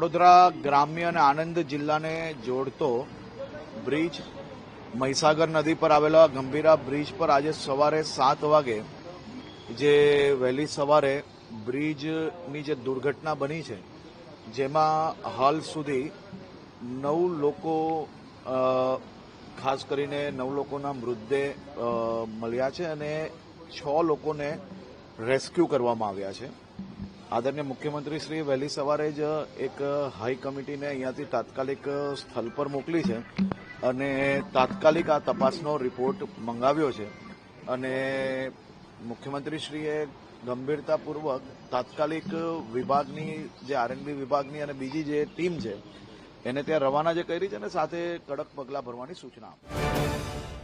વડોદરા ગ્રામ્ય અને આણંદ જિલ્લાને જોડતો બ્રિજ મહીસાગર નદી પર આવેલા ગંભીરા બ્રિજ પર આજે સવારે સાત વાગે જે વહેલી સવારે બ્રિજની જે દુર્ઘટના બની છે, જેમાં હાલ સુધી નવ લોકો ખાસ કરીને નવ લોકોના મૃતદેહ મળ્યા છે અને છ લોકોને રેસ્ક્યુ કરવામાં આવ્યા છે. આદરણીય મુખ્યમંત્રી શ્રી, વહેલી સવારે જ એક હાઈ કમિટીને અહીંયાથી તાત્કાલિક સ્થળ પર મોકલી છે અને તાત્કાલિક આ તપાસનો રિપોર્ટ મંગાવ્યો છે. અને મુખ્યમંત્રીશ્રીએ ગંભીરતાપૂર્વક તાત્કાલિક વિભાગની, જે આરએનબી વિભાગની અને બીજી જે ટીમ છે, એને ત્યાં રવાના જે કરી છે અને સાથે કડક પગલાં ભરવાની સૂચના આપી.